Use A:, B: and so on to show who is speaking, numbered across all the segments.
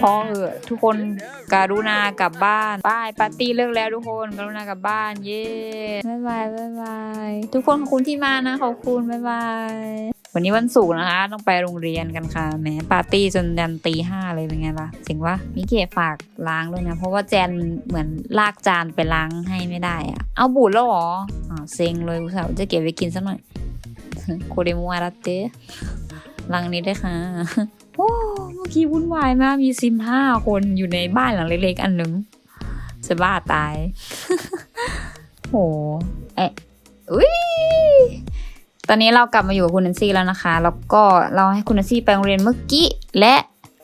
A: พอเออะทุกคนการุณากลับบ้านบายปาร์ตี้เลิกแล้วทุกคนการุณากลับบ้านเย้บ๊ายบายบ๊ายบายทุกคนขอบคุณที่มานะขอบคุณบ๊ายบายวันนี้วันศุกร์นะคะ ต้องไปโรงเรียนกันค่ะแหมปาร์ตี้จนยันตีห้าเลยเป็นไงล่ะจริงวะมิเกะฝากล้างด้วยนะ เพราะว่าแจนเหมือนลากจานไปล้างให้ไม่ได้อะเอาบูดแล้วเหรออ่าวเซ็งเลยอุตส่าห์จะเก็บไปกินสักหน่อยโคเดมัวรัตเตลังนี้ด้วยค่ะ โอ้เมื่อกี้วุ่นวายมากมีซิมห้าคนอยู่ในบ้านหลังเล็กๆ อันหนึ่งจะบ้าตาย โหเอ๊ะอุ้ยตอนนี้เรากลับมาอยู่กับคุณนันซี่แล้วนะคะ แล้วก็เราให้คุณนันซี่ไปโรงเรียนเมื่อกี้ และ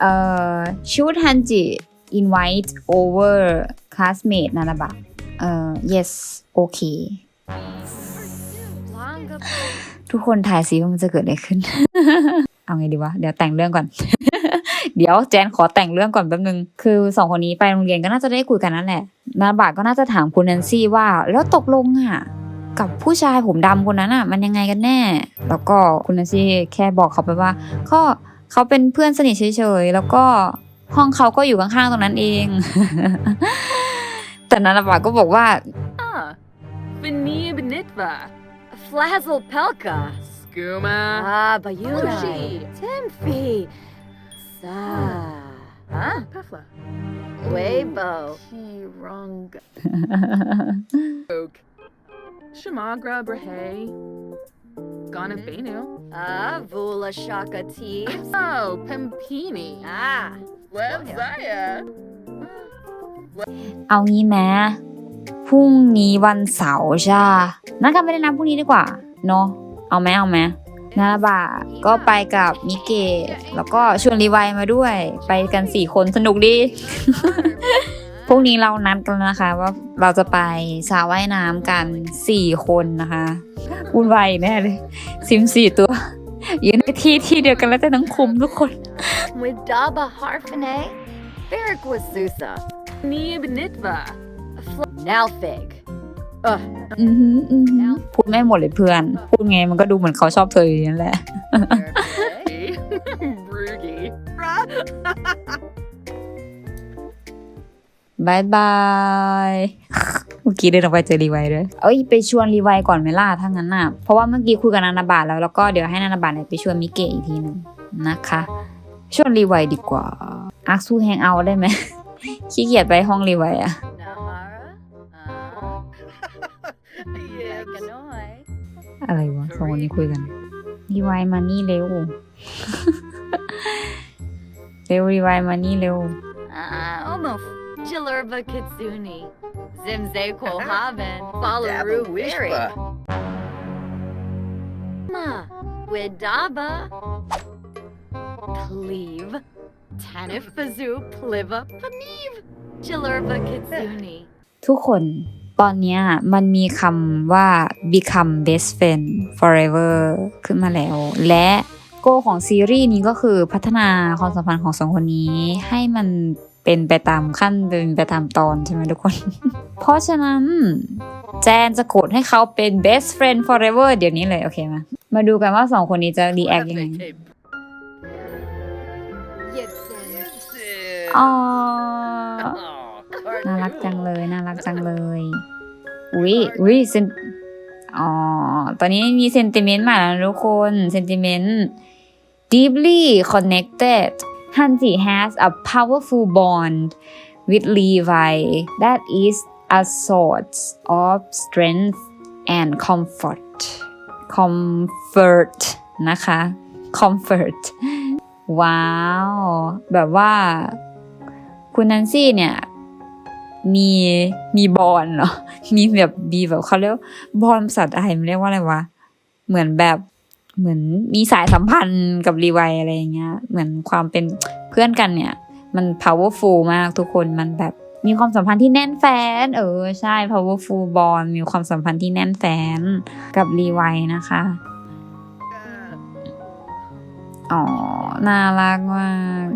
A: เอ่อชูดฮันจิ invite over classmate นานาบะเอ่อ yes โอเคทุกคนถ่ายสิว่ามันจะเกิดอะไรขึ้น เอาไงดีวะ เดี๋ยวแต่งเรื่องก่อน เดี๋ยวแจนขอแต่งเรื่องก่อนแป๊บนึง คือสองคนนี้ไปโรงเรียนก็น่าจะได้คุยกันนั่นแหละ นาบาก็น่าจะถามคุณแนนซี่ว่า แล้วตกลงอะกับผู้ชายผมดำคนนั้นอะ มันยังไงกันแน่ แล้วก็คุณแนนซี่แค่บอกเขาไปว่า ก็เขาเป็นเพื่อนสนิทเฉยๆ แล้วก็ห้องเขาก็อยู่ข้างๆตรงนั้นเอง แต่นาบาก็บอกว่า
B: Ah, Benia Benitva. Flazzle Pelka. Skooma.
C: Ah, Bayuna.
B: Lushi.
C: Timfi. Sa.
B: Huh? Pefla.
C: Weibo.
B: Kirong. Oak. Shamagra Brahe. Gana Benu.
C: Ah, Vula Shaka Teeves.
B: Oh, Pimpini.
C: Ah.
B: Webzaya.
A: เอางี้แม้พรุ่งนี้วันเสาร์ใช่ปะนัดกันไปเล่นน้ำพรุ่งนี้ดีกว่า เนาะ เอาไหมเอาไหมนาราบะก็ไปกับมิเกะแล้วก็ชวนรีไวมาด้วย ไปกันสี่คนสนุกดีพรุ่งนี้เรานัดกันนะคะ ว่าเราจะไปสระว่ายน้ำกันสี่คนนะคะวุ่นวายแน่เลย ซิมสี่ตัวอยู่ในที่ที่เดียวกันแล้วแต่ทั้งคุมทุกคน
C: With Daba Harfine. Beric was Susa.
B: Nib Nitva,
C: Nalfig.
A: อือหืออือหือพูดไม่หมดเลยเพื่อน พูดไงมันก็ดูเหมือนเขาชอบเธออย่างนั้นแหละ
B: Hey. Broogie.
A: บายบายเมื่อกี้เดินออกไปเจอรีไวด้วยเอ้ยไปชวนรีไวก่อนไหมล่ะถ้างั้นน่ะ เพราะว่าเมื่อกี้คุยกับนานาบาแล้วแล้วก็เดี๋ยวให้นานาบาเนี่ยไปชวนมิเกะอีกทีหนึงนะคะ ชวนรีไวดีกว่าอาร์คสู้แฮงเอาท์ได้ไหม ขี้เกียจไปห้องรีไวอะ
C: Nahara.
A: อะไรวะสองคนนี้คุยกันรีไวมานี่เร็ว เร็วรีไวมานี่เร็ว
C: Ah, Omof. Jilurba Kitsuni. Zimze Kohaven. Ballaru Berry. Ma. With Daba. Cleave. Tanif Bazoo Pliva Paniv. Jilurba Kitsuni.
A: ทุกคน ตอนเนี้ยมันมีคำว่า become best friend forever ขึ้นมาแล้ว และโกของซีรีส์นี้ก็คือพัฒนาความสัมพันธ์ของสองคนนี้ ให้มันเป็นไปตามขั้นเป็นไปตามตอนใช่ไหมทุกคน เพราะฉะนั้น แจนจะกดให้เขาเป็น best friend forever เดี๋ยวนี้เลย โอเคไหมมาดูกันว่าสองคนนี้จะ react ยังไง
C: Yipsen.
A: อ๋อ
B: Oh,
A: น่ารักจังเลยน่ารักจังเลย อุ้ยอุ้ยเซนอ๋อตอนนี้มีเซนติเมนต์มาแล้วนะทุกคนเซนติเมนต์ deeply connected Hanji has a powerful bond with Levi that is a source of strength and comfort comfort นะคะ comfort ว้าว แบบว่า คุณนันซี่เนี่ย มีมีบอลเหรอมีแบบมีแบบเขาเรียกบอลภาษาไทยมันเรียกว่าอะไรวะเหมือนแบบเหมือนมีสายสัมพันธ์กับรีไวอะไรอย่างเงี้ย เหมือนความเป็นเพื่อนกันเนี่ย มัน powerful มากทุกคนมันแบบมีความสัมพันธ์ที่แน่นแฟน เออใช่ powerful bond มีความสัมพันธ์ที่แน่นแฟนกับรีไวนะคะอ๋อน่ารักมาก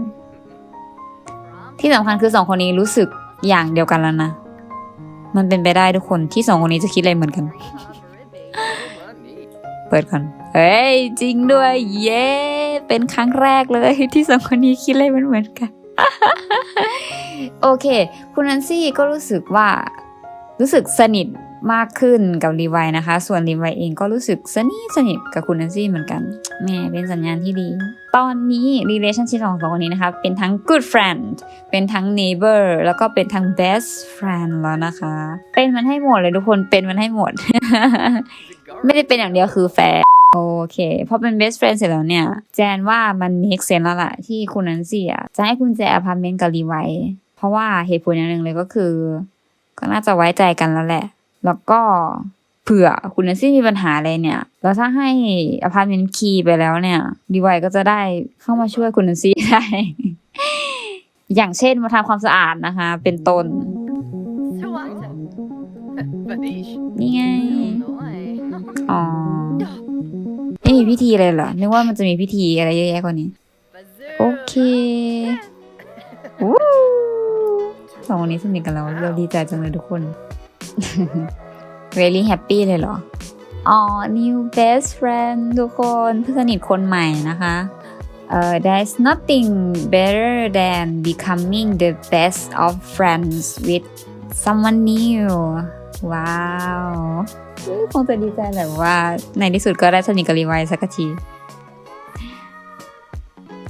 A: ที่สำคัญคือสองคนนี้รู้สึก อย่างเดียวกันแล้วนะ มันเป็นไปได้ทุกคนที่สองคนนี้จะคิดอะไรเหมือนกัน เปิดก่อนเฮ้ยจริงด้วย เย้ เป็นครั้งแรกเลยที่สองคนนี้คิดอะไรเหมือนๆกัน โอเค คุณนันซี่ก็รู้สึกว่า รู้สึกสนิท มากขึ้นกับรีไวนะคะ ส่วนรีไวเองก็รู้สึกสนิทสนิทกับคุณนันซี่เหมือนกันแม่เป็นสัญญาณที่ดี ตอนนี้ relationship ของสองคนนี้นะคะ เป็นทั้ง good friend เป็นทั้ง neighbor แล้วก็เป็นทั้ง best friend แล้วนะคะ เป็นมันให้หมดเลยทุกคนเป็นมันให้หมด ไม่ได้เป็นอย่างเดียวคือแฟนโอเคพอเป็น best friend เสร็จแล้วเนี่ย แจนว่ามัน make sense แล้วล่ะ ที่คุณนันซี่อะจะให้คุณแจอพาร์ตเมนต์กับรีไวเพราะว่าเหตุผลอย่างหนึ่งเลยก็คือ ก็น่าจะไว้ใจกันแล้วแหละ แล้วก็เผื่อคุณนันซี่มีปัญหาอะไรเนี่ย แล้วถ้าให้อพาร์ตเมนต์คีย์ไปแล้วเนี่ยรีไวก็จะได้เข้ามาช่วยคุณนันซี่ได้ อย่างเช่นมาทำความสะอาดนะคะ เป็นต้น นี่ไง อ๋อไม่มีพิธีเลยเหรอ นึกว่ามันจะมีพิธีอะไรเยอะแยะกว่านี้ โอเควู้สองคนนี้สนิทกันแล้ว เราดีใจจังเลยทุกคน really happy เลยเหรอ อ๋อ new best friend ทุกคนเพื่อนสนิทคนใหม่นะคะเอ่อ there's nothing better than becoming the best of friends with someone new ว้าวคงจะดีใจแหละว่า ในที่สุดก็ได้สนิทกับรีไวสักที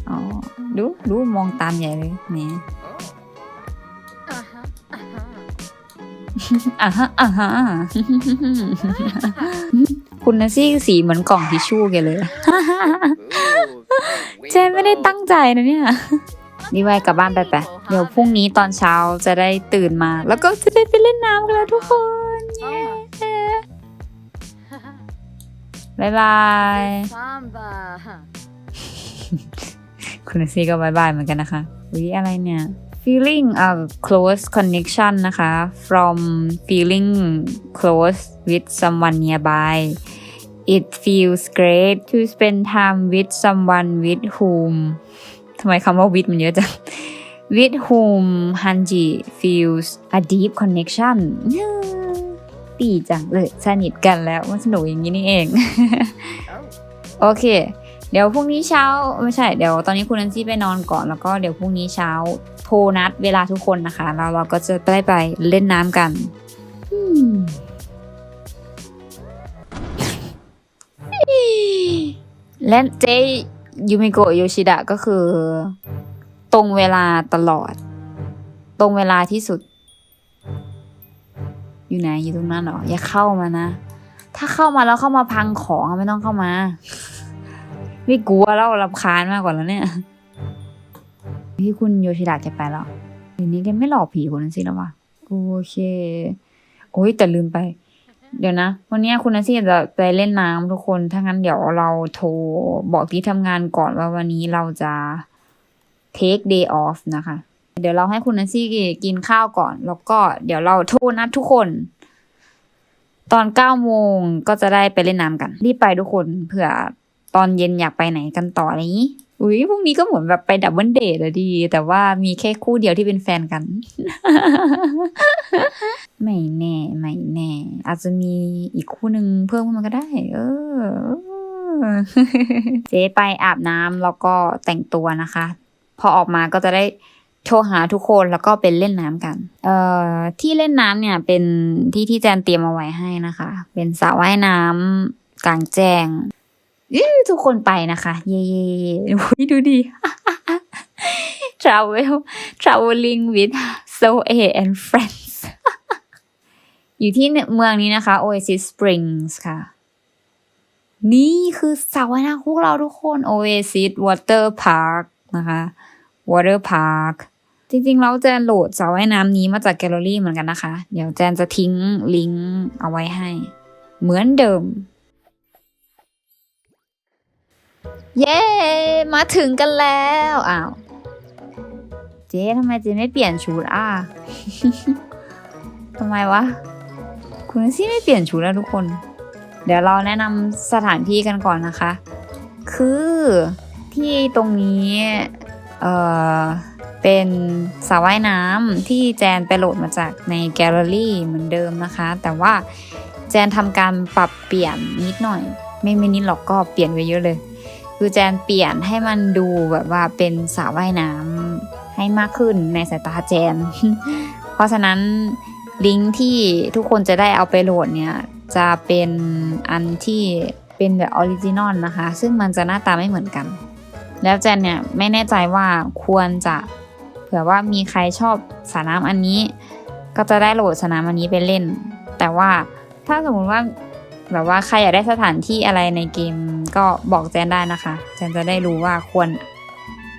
A: อ๋อดู ดู มองตามใหญ่เลยแหม อะฮะอะฮะคุณนะซี่สีเหมือนกล่องทิชชู่แกเลย
B: Ooh,
A: เจนไม่ได้ตั้งใจนะเนี่ย นี่ไว้กลับบ้านไปไปเดี๋ยวพรุ่งนี้ตอนเช้าจะได้ตื่นมา แล้วก็จะได้ไปเล่นน้ำกันแล้วทุกคนเย้บายบาย
C: Samba.
A: คุณซีก็บายบายเหมือนกันนะคะวิอะไรเนี่ย feeling a close connection นะคะ from feeling close with someone nearby it feels great to spend time with someone with whom ทำไมคำว่า with มันเยอะจัง with whom Hanji feels a deep connection ดีจังเลยสนิทกันแล้วมันสนุกอย่างนี้นี่เอง โอเค เดี๋ยวพรุ่งนี้เช้า ไม่ใช่ เดี๋ยวตอนนี้คุณนันซี่ไปนอนก่อนแล้วก็เดี๋ยวพรุ่งนี้เช้า โทรนัดเวลาทุกคนนะคะ แล้วเราก็จะได้ไปเล่นน้ำกันอืมและเจยูมิโกะโยชิดะก็คือ ตรงเวลาตลอด ตรงเวลาที่สุด อยู่ไหนอยู่ตรงนั้นเหรอ อย่าเข้ามานะ ถ้าเข้ามาแล้วเข้ามาพังของอะไม่ต้องเข้ามา ไม่กลัวแล้วรำคาญมากกว่าแล้วเนี่ย ที่คุณโยชิดะแกไปแล้วเดี๋ยวนี้แกไม่หลอกผีคนนั้นสิแล้ววะโอเค โอ้ยแต่ลืมไป เดี๋ยวนะ วันนี้คุณนันซี่จะไปเล่นน้ำทุกคน ถ้างั้นเดี๋ยวเราโทรบอกที่ทำงานก่อนว่าวันนี้เราจะ take day off นะคะ เดี๋ยวเราให้คุณนันซี่กินข้าวก่อน แล้วก็เดี๋ยวเราโทรนัดทุกคน ตอนเก้าโมงก็จะได้ไปเล่นน้ำกัน รีบไปทุกคนเผื่อตอนเย็นอยากไปไหนกันต่ออะไรอย่างนี้ อุ้ยพรุ่งนี้ก็เหมือนแบบไปดับเบิลเดทอะดี แต่ว่ามีแค่คู่เดียวที่เป็นแฟนกัน ไม่แน่ไม่แน่ อาจจะมีอีกคู่หนึ่งเพิ่มขึ้นมาก็ได้ เออ เจ๊ไปอาบน้ำแล้วก็แต่งตัวนะคะ พอออกมาก็จะได้โทรหาทุกคนแล้วก็เป็นเล่นน้ำกัน เอ่อที่เล่นน้ำเนี่ยเป็นที่ที่แจนเตรียมเอาไว้ให้นะคะ เป็นสระว่ายน้ำกลางแจ้งอื้อ ทุกคนไปนะคะ เย่ๆอุ๊ยดูดิ travel traveling with so a and friends อยู่ที่เมืองนี้นะคะ Oasis Springs ค่ะ นี่คือสระว่ายน้ำพวกเราทุกคน Oasis Water Park นะคะ Water Park จริงๆ เราแจนโหลดสระว่ายน้ำนี้มาจากแกลเลอรี่เหมือนกันนะคะ เดี๋ยวแจนจะทิ้งลิงก์เอาไว้ให้ เหมือนเดิม เย้ มาถึงกันแล้วอ้าวเจ๊ทำไมเจ๊ไม่เปลี่ยนชุดอะทำไมวะ คุณซี่ไม่เปลี่ยนชุดแล้วทุกคน เดี๋ยวเราแนะนำสถานที่กันก่อนนะคะ คือที่ตรงนี้ เอ่อ เป็นสระว่ายน้ำที่แจนไปโหลดมาจากในแกลเลอรี่เหมือนเดิมนะคะ แต่ว่าแจนทำการปรับเปลี่ยนนิดหน่อย ไม่ไม่นิดหรอกก็เปลี่ยนไปเยอะเลย คือแจนเปลี่ยนให้มันดูแบบว่าเป็นสระว่ายน้ให้มากขึ้นในสายตาแจน เพราะฉะนั้นลิงก์ที่ทุกคนจะได้เอาไปโหลดเนี่ย จะเป็นอันที่เป็นแบบออริจินอลนะคะ ซึ่งมันจะหน้าตาไม่เหมือนกัน แล้วแจนเนี่ยไม่แน่ใจว่าควรจะเผื่อว่ามีใครชอบสระน้ำอันนี้ ก็จะได้โหลดสนามอันนี้ไปเล่น แต่ว่าถ้าสมมติว่า แบบว่าใครอยากได้สถานที่อะไรในเกมก็บอกแจนได้นะคะแจนจะได้รู้ว่าควร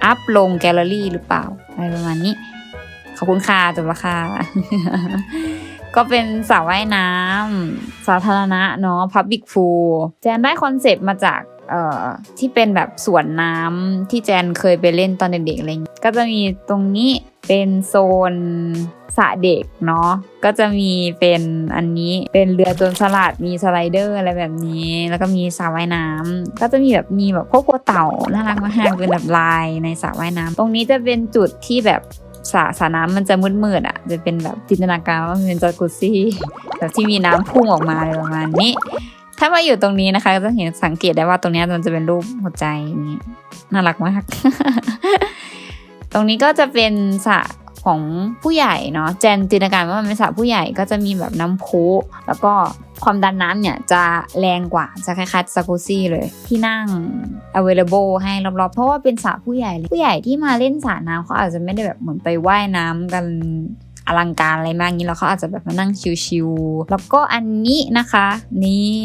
A: อัพลงแกลเลอรี่หรือเปล่าอะไรประมาณนี้ ขอบคุณค่ะจบละค่ะก็เป็นสระว่ายน้ำสาธารณะเนาะพับบิกฟูลแจนได้คอนเซปต์มาจาก เอ่อที่เป็นแบบสวนน้ำที่แจนเคยไปเล่นตอนเด็กๆอะไรอย่างเงี้ยก็จะมีตรงนี้เป็นโซนสระเด็กเนาะก็จะมีเป็นอันนี้เป็นเรือโจรสลัดมีสไลเดอร์อะไรแบบนี้ แล้วก็มีสระว่ายน้ำก็จะมีแบบมีแบบพวกกัวเต่าน่ารักมากเป็นแบบลายในสระว่ายน้ำตรงนี้จะเป็นจุดที่แบบสระสระน้ำมันจะมืดๆอะ จะเป็นแบบจินตนาการว่ามันเป็นจากุซซี่แบบที่มีน้ำพุ่งออกมาอะไรประมาณนี้ ถ้ามาอยู่ตรงนี้นะคะก็จะเห็นสังเกตได้ว่าตรงนี้มันจะเป็นรูปหัวใจนี้น่ารักมาก ตรงนี้ก็จะเป็นสระของผู้ใหญ่เนาะแจนจินตนาการว่ามันเป็นสระผู้ใหญ่ก็จะมีแบบน้ำพุแล้วก็ความดันน้ำเนี่ยจะแรงกว่าจะคล้ายๆจากุซี่เลย ที่นั่ง available ให้รอบๆ เพราะว่าเป็นสระผู้ใหญ่ ผู้ใหญ่ที่มาเล่นสระน้ำเขาอาจจะไม่ได้แบบเหมือนไปว่ายน้ำกัน อลังการอะไรมากนี้แล้วเขาอาจจะแบบมานั่งชิวๆแล้วก็อันนี้นะคะนี่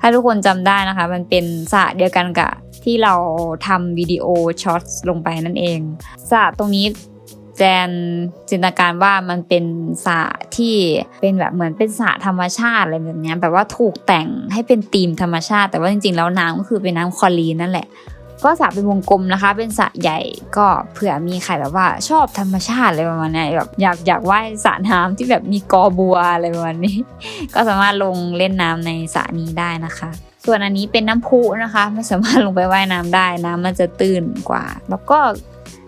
A: ถ้าทุกคนจำได้นะคะ มันเป็นสระเดียวกันกับที่เราทำวิดีโอช็อตลงไปนั่นเองสระตรงนี้แจนจินตนาการว่ามันเป็นสระที่เป็นแบบเหมือนเป็นสระธรรมชาติอะไรแบบเนี้ยแบบว่าถูกแต่งให้เป็นธีมธรรมชาติ แต่ว่าจริงๆแล้วน้ำก็คือเป็นน้ำคลอรีนนั่นแหละ ก็สระเป็นวงกลมนะคะ เป็นสระใหญ่ก็เผื่อมีใครแบบว่าชอบธรรมชาติอะไรประมาณนี้แบบอยากอยากว่ายสระน้ำที่แบบมีกอบัวอะไรประมาณนี้ ก็สามารถลงเล่นน้ำในสระนี้ได้นะคะส่วนอันนี้เป็นน้ำพุนะคะ ไม่สามารถลงไปว่ายน้ำได้ น้ำมันจะตื้นกว่า แล้วก็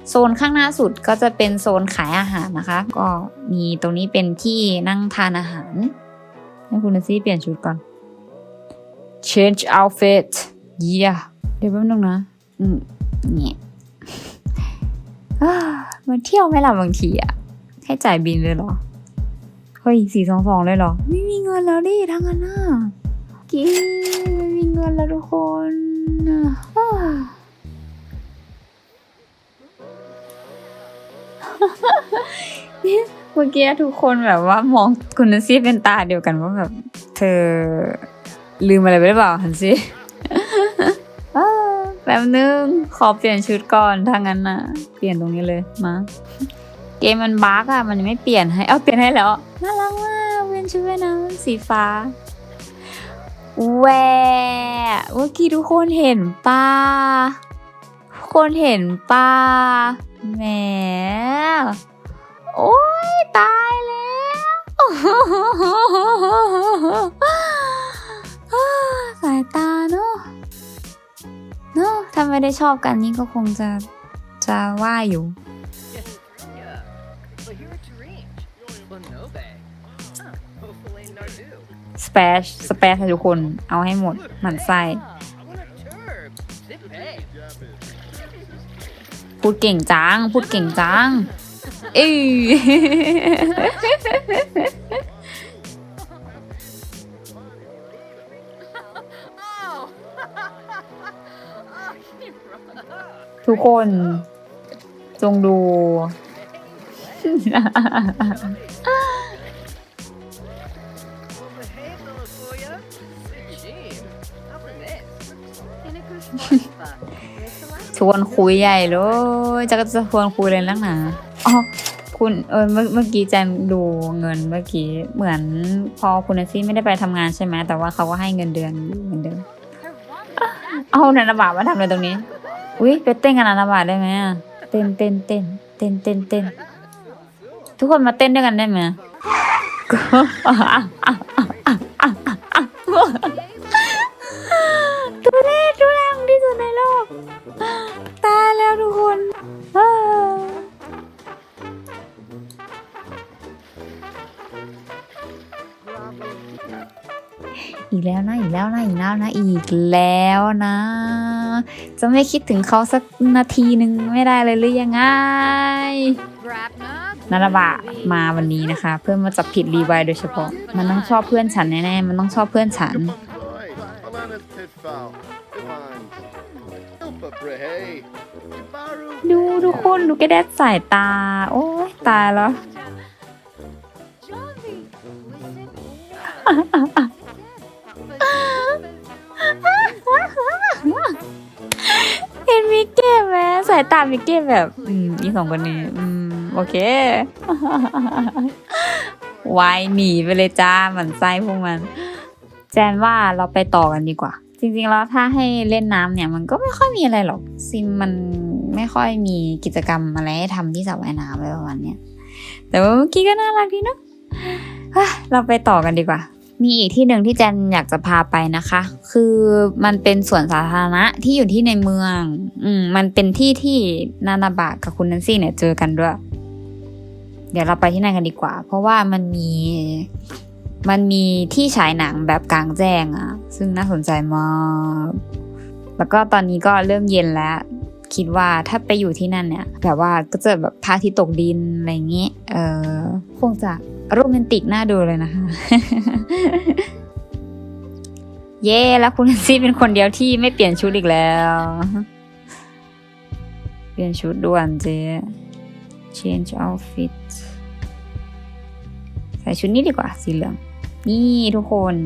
A: โซนข้างหน้าสุดก็จะเป็นโซนขายอาหารนะคะ ก็มีตรงนี้เป็นที่นั่งทานอาหาร ให้คุณนันซี่เปลี่ยนชุดก่อน change outfit yeah เดี๋ยวแป๊บนึงนะ อืมเนี่ยมาเที่ยวไหมล่ะบางทีอะให้จ่ายบินเลยเหรอเฮ้ยสี่สองสองเลยเหรอ ไม่มีเงินแล้วดิทั้งนั้นน่ะกินไม่มีเงินแล้วทุกคนเนี่เมื่อกี้ทุกคนแบบว่ามองคุณนันซี่เป็นตาเดียวกันว่าแบบ เธอลืมอะไรไปหรือเปล่าฮันซี่ แป๊บนึง ขอเปลี่ยนชุดก่อนถ้างั้นนะเปลี่ยนตรงนี้เลยมา เกมมันบั๊กอะมันยังไม่เปลี่ยนให้ เอาเปลี่ยนให้แล้ว น่ารักมากเป็นชุดว่ายน้ำสีฟ้าแหวเมื่อกี้ทุกคนเห็นป้าทุกคนเห็นป้าแหมโอ้ยตายแล้วสายตาเนอะ เนอะถ้าไม่ได้ชอบกันนี่ก็คงจะจะว่าอยู่ สเปชสเปชให้ทุกคนเอาให้หมดหมันไส้พูดเก่งจัง พูดเก่งจัง เอ้ย ทุกคนจงดู
B: Well, but hey, little Koya. Gee, how for this?
A: ชวนคุยใหญ่เลยจะก็จะชวนคุยเลยนักหนาอ๋อคุณเออเมื่อเมื่อกี้แจนดูเงินเมื่อกี้เหมือนพอคุณนันซี่ไม่ได้ไปทำงานใช่ไหมแต่ว่าเขาก็ให้เงินเดือนอยู่เหมือนเดิมเอานันทบาทมาทำอะไรตรงนี้ อุ้ยไปเต้นกันนันทบาได้ไหมอะเต้นเต้นเต้นเต้นเต้นเต้นทุกคนมาเต้นด้วยกันได้ไหมตัวเล็กตัวแรงที่สุดในโลก ตายแล้วทุกคนอีกแล้วนะ อีกแล้วนะ อีกแล้วนะ อีกแล้วนะ จะไม่คิดถึงเขาสักนาทีหนึ่งไม่ได้เลยหรือยังไงนาราบะมาวันนี้นะคะ เพื่อมาจับผิดรีไวโดยเฉพาะ มันต้องชอบเพื่อนฉันแน่ๆมันต้องชอบเพื่อนฉัน ดูทุกคนดูแกแดดสายตา โอ้ยตายแล้วายตามิกเก้แบบ อืมอีสองคนนี้ อืม โอเค วายหนีไปเลยจ้าหมันไส้พวกมัน แจนว่าเราไปต่อกันดีกว่า จริงๆแล้วถ้าให้เล่นน้ำเนี่ย มันก็ไม่ค่อยมีอะไรหรอก ซิมมันไม่ค่อยมีกิจกรรมอะไรให้ทำที่สระว่ายน้ำอะไรประมาณเนี้ยแต่ว่าเมื่อกี้ก็น่ารักดีเนอะเราไปต่อกันดีกว่า มีอีกที่หนึ่งที่แจนอยากจะพาไปนะคะ คือมันเป็นสวนสาธารณะที่อยู่ที่ในเมือง อืมมันเป็นที่ที่นานาบะกับคุณนันซี่เนี่ยเจอกันด้วย เดี๋ยวเราไปที่นั่นกันดีกว่า เพราะว่ามันมีมันมีที่ฉายหนังแบบกลางแจ้งอะซึ่งน่าสนใจมาก แล้วก็ตอนนี้ก็เริ่มเย็นแล้ว คิดว่าถ้าไปอยู่ที่นั่นเนี่ยแบบว่าก็จะแบบพาทิตย์ตกดินอะไรอย่างงี้ เออคงจะโรแมนติกน่าดูเลยนะคะ เย่แล้วคุณซี่เป็นคนเดียวที่ไม่เปลี่ยนชุดอีกแล้ว เปลี่ยนชุดด่วนเจ๊ change outfit ใส่ชุดนี้ดีกว่าสีเหลือง นี่ทุกคน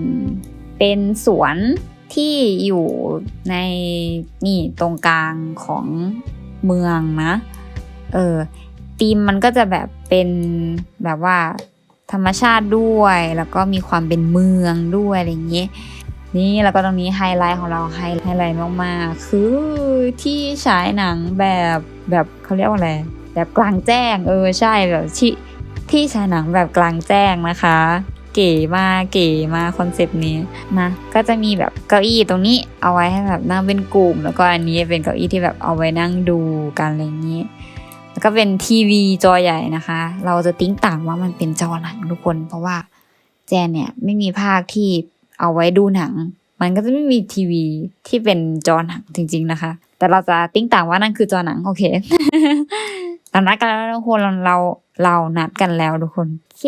A: เป็นสวน ที่อยู่ในนี่ตรงกลางของเมืองนะ เออธีมมันก็จะแบบเป็นแบบว่าธรรมชาติด้วย แล้วก็มีความเป็นเมืองด้วยอะไรอย่างเงี้ยนี่แล้วก็ตรงนี้ไฮไลท์ของเราไฮไฮไลท์มากๆ คือที่ฉายหนังแบบแบบเขาเรียกว่าอะไรแบบกลางแจ้ง เออใช่แบบที่ที่ฉายหนังแบบกลางแจ้งนะคะ เก๋มากเก๋มากคอนเซปต์นี้นะก็จะมีแบบเก้าอี้ตรงนี้เอาไว้ให้แบบนั่งเป็นกลุ่ม แล้วก็อันนี้เป็นเก้าอี้ที่แบบเอาไว้นั่งดูกันอะไรอย่างนี้แล้วก็เป็นทีวีจอใหญ่นะคะ เราจะติ้งต่างว่ามันเป็นจอหนังทุกคน เพราะว่าแจนเนี่ยไม่มีภาคที่เอาไว้ดูหนัง มันก็จะไม่มีทีวีที่เป็นจอหนังจริง ๆนะคะ แต่เราจะติ้งต่างว่านั่นคือจอหนังโอเคเรานัดกันแล้วทุกคนเราเราเรานัดกันแล้วทุกคนโอเค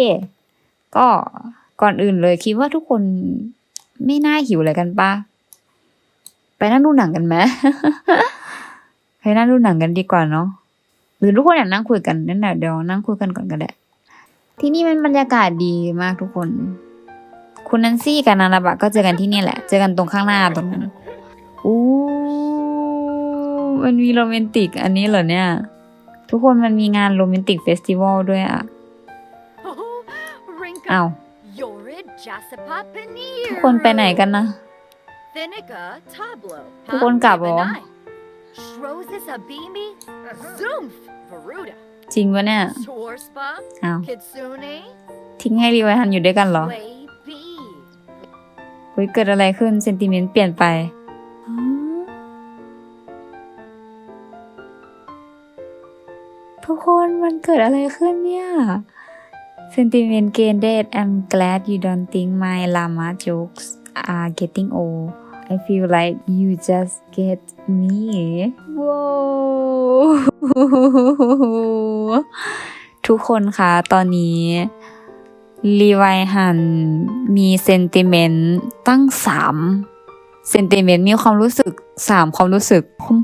A: ก็ ก่อนอื่นเลยคิดว่าทุกคนไม่น่าหิวเลยกันปะไปนั่งดูหนังกันไหมไปนั่งดูหนังกันดีกว่าเนาะหรือทุกคนอยากนั่งคุยกันนั่นแหละเดี๋ยวนั่งคุยกันก่อนก็ได้ที่นี่มันบรรยากาศดีมากทุกคน คุณนันซี่กับนานาบะก็เจอกันที่นี่แหละ เจอกันตรงข้างหน้าตรงนั้นอู้มันมีโรแมนติก อันนี้เหรอเนี่ย ทุกคนมันมีงานโรแมนติกเฟสติวัลด้วยอะ
C: Oh, Rinka,
A: อ้า ทุกคนไปไหนกันนะ
C: Thinica, Tablo.
A: ทุกคนกลับเหรอ
C: Shroses, Abimi, Zoomf, Varuda.
A: จริงปะเนี่ย
C: Swarspa,
A: อ้าว
C: Kitsune,
A: ทิ้งให้รีไวทันอยู่ด้วยกันเหรอ
C: Way B.
A: เฮ้ยเกิดอะไรขึ้นเซนติเมนต์เปลี่ยนไปทุกคนมันเกิดอะไรขึ้นเนี่ย Sentiment gained I'm glad you don't think my llama jokes are getting old I feel like you just get me ว้าวทุกคนคะตอนนี้รีไวหันมีเซนติเมนต์ตั้งสามเซนติเมนต์มีความรู้สึกสามความรู้สึก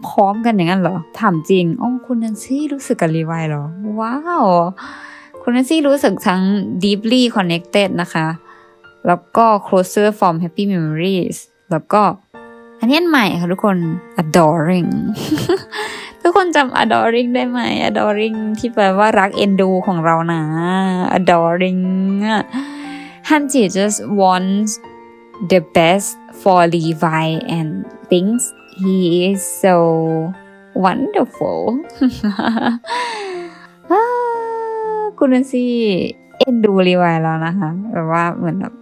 A: พร้อมๆกันอย่างนั้นเหรอ ถามจริงอ๋อคุณนันซี่รู้สึกกับรีไวเหรอ ว้าว คุณนันซี่รู้สึกทั้ง deeply connected นะคะ แล้วก็ closer from happy memories แล้วก็ อันนี้ใหม่ค่ะทุกคน adoring ทุกคนจำ adoring ได้ไหม adoring ที่แปลว่ารักเอ็นดูของเรานะ adoring ฮันจิ just wants the best for Levi and thinks he is so wonderful คุณนันซี่เอ็นดูรีไวแล้วนะคะ แบบว่าเหมือนแบบ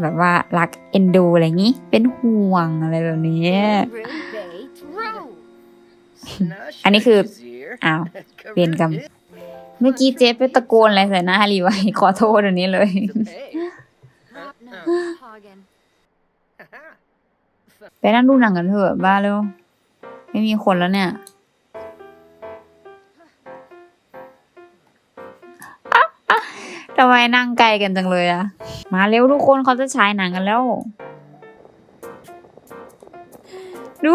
A: แบบว่ารักเอ็นดูอะไรอย่างนี้ เป็นห่วงอะไรแบบนี้ อันนี้คือ อ้าวเปลี่ยนกรรมเมื่อกี้เจ๊ไปตะโกนอะไรใส่หน้ารีไวขอโทษอันนี้เลย ไปนั่งดูหนังกันเถอะบ้าเร็ว ไม่มีคนแล้วเนี่ย ทำไมนั่งไกลกันจังเลยอะมาเร็วทุกคนเขาจะฉายหนังกันแล้ว ดู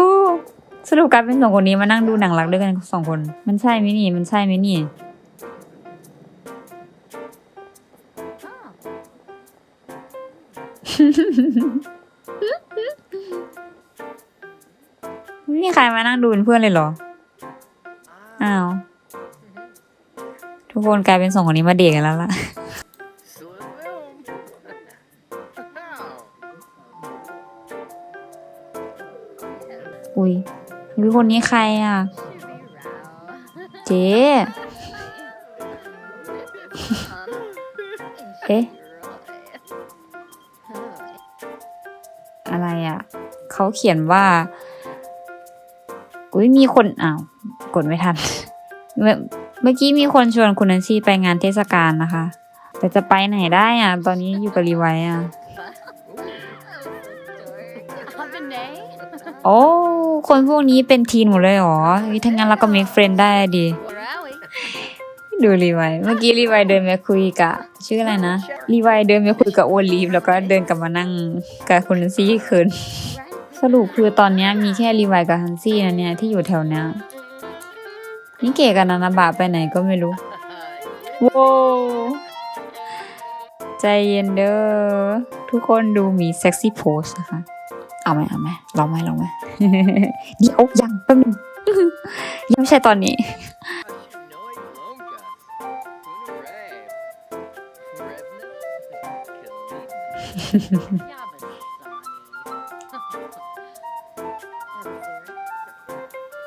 A: สรุปการเป็นสองคนนี้มานั่งดูหนังรักด้วยกันสองคน มันใช่ไหมนี่มันใช่ไหมนี่ไม่มีใครมานั่งดูเป็นเพื่อนเลยเหรอ อ้าว ทุกคนกลายเป็นสองคนนี้มาเดทกันแล้วล่ะ คนนี้ใครอะ เจ๊เอ๊ะอะไรอะ เขาเขียนว่า อุ้ยมีคนอ้าวกดไม่ทันเมื่อเมื่อกี้มีคนชวนคุณนันซี่ไปงานเทศกาลนะคะ แต่จะไปไหนได้อะ ตอนนี้อยู่กับรีไวท์อะ
C: Holiday?
A: โอ้ คนพวกนี้เป็นทีนหมดเลยเหรออุ๊ยถ้างั้นเราก็ make friend ได้ดี
C: Wowie.
A: ดูรีไวท์เมื่อกี้รีไวท์เดินไปคุยกับชื่ออะไรนะรีไวท์เดินไปคุยกับโอลีฟแล้วก็เดินกลับมานั่งกับคุณนันซี่คืนสรุปคือตอนเนี้ยมีแค่รีไวท์กับฮันซี่นะเนี่ยที่อยู่แถวเนี้ยนี่เก๋กับนานาบะไปไหนก็ไม่รู้ว้าวใจเย็นเด้อทุกคนดูมีเซ็กซี่โพสนะคะ เอาไหมเอาไหมลองไหมลองไหมเดี๋ยวยังแป๊บนึงยังไม่ใช่ตอนนี้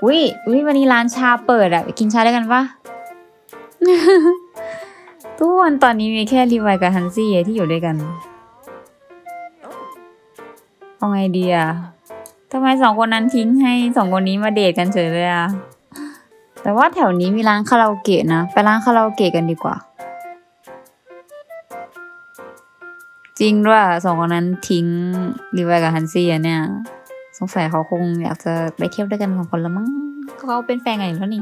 A: อุ้ยอุ้ยวันนี้ร้านชาเปิดอะไปกินชาด้วยกันปะทุกวันตอนนี้มีแค่รีไวท์กับฮันซี่ที่อยู่ด้วยกัน เอาไงดีอะทำไมสองคนนั้นทิ้งให้สองคนนี้มาเดทกันเฉยเลยอะ แต่ว่าแถวนี้มีร้านคาราโอเกะนะ ไปร้านคาราโอเกะกันดีกว่า จริงด้วยสองคนนั้นทิ้งรีไวกับฮันซี่อะเนี่ย สงสัยเขาคงอยากจะไปเที่ยวด้วยกันสองคนละมั้งเขาเป็นแฟนกันอยู่แล้วนี่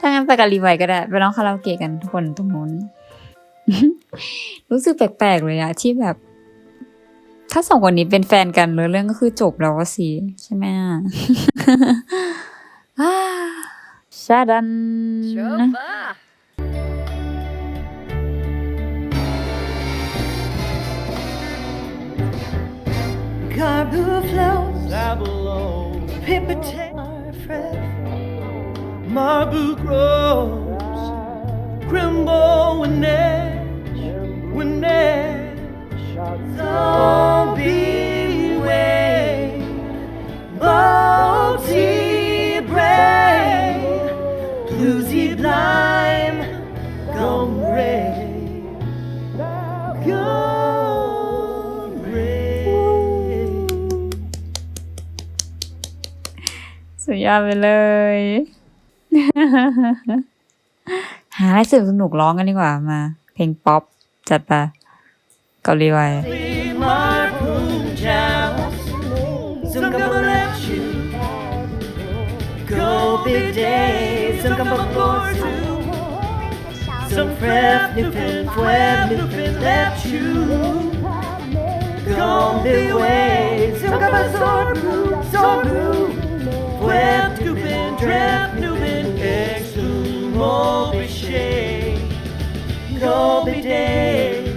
A: ถ้างั้นไปกับรีไวก็ได้ ไปร้องคาราโอเกะกันทุกคนตรงนู้นรู้สึกแปลกๆเลยอะที่แบบ ถ้าสองคนนี้เป็นแฟนกันเลยเรื่องก็คือจบแล้วอะสิใช่ไหมอะอ่าชาดัน
B: Chopper.
D: Carbu flows, Abalone, Pipita, Marbu grows, Grimble, Winesh, Winesh, Zombie way, Multi brain, Bluesy blime, Gum ray, Gum ray.
A: สุดยอดไปเลย หาอะไรสนุกสนุกๆร้องกันดีกว่ามา เพลงป๊อปจัดไป เกาหลีไว้
D: my pool house. Some gonna let you go big days. Some gonna force you. Some prep new pin, web new pin let you go big ways. Some gonna sore blue, sore blue. Web new pin, trap new pin, X more be shade. Go big days.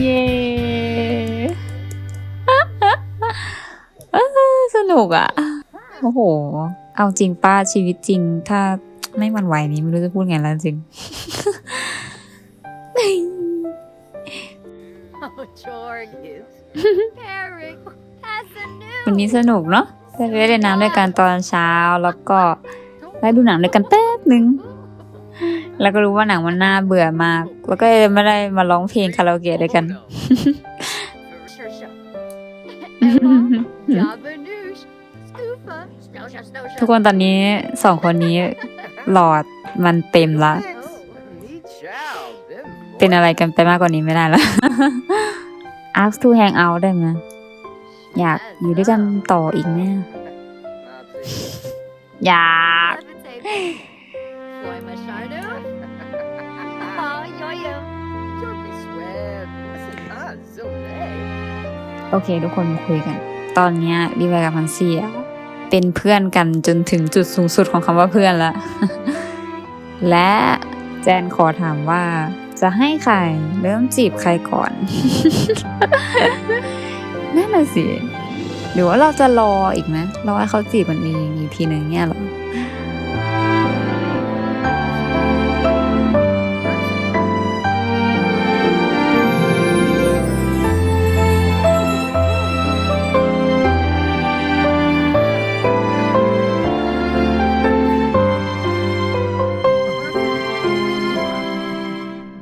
A: เย้เออสนุกอะ โอ้โห เอาจริงป้าชีวิตจริง ถ้าไม่หมันไหวนี้ไม่รู้จะพูดไงแล้วจริง
B: Oh, Jorgis.
C: Eric, that's the news.
A: วันนี้สนุกเนาะได้ไปเล่นน้ำด้วยกันตอนเช้าแล้วก็ได้ดูหนังด้วยกันแป๊บนึง แล้วก็รู้ว่าหนังมันน่าเบื่อมาก แล้วก็เลยไม่ได้มาร้องเพลงคาราโอเกะด้วยกัน
C: Sure, sure. Emma, Javanouche, Scoopa, Snosha, Snosha.
A: ทุกคนตอนนี้สองคนนี้หลอดมันเต็มละ
E: Neat child. Them
A: เป็นอะไรกันไปมากกว่านี้ไม่ได้แล้ว ask to hang out ได้ไหมอยากอยู่ด้วยกันต่ออีกไหม
E: Not
A: อยาก
C: Floy Machado? Oh, yo yo.
E: Don't be sweat. Listen, ah, Zoe.
A: โอเค ทุกคนมาคุยกัน ตอนเนี้ยลีวายกับพันซี่อะเป็นเพื่อนกันจนถึงจุดสูงสุดของคำว่าเพื่อนละ และแจนขอถามว่า จะให้ใครเริ่มจีบใครก่อน นั่นน่ะสิ หรือว่าเราจะรออีกไหมรอให้เขาจีบกันเองอีกทีหนึ่งเนี่ยเหรอ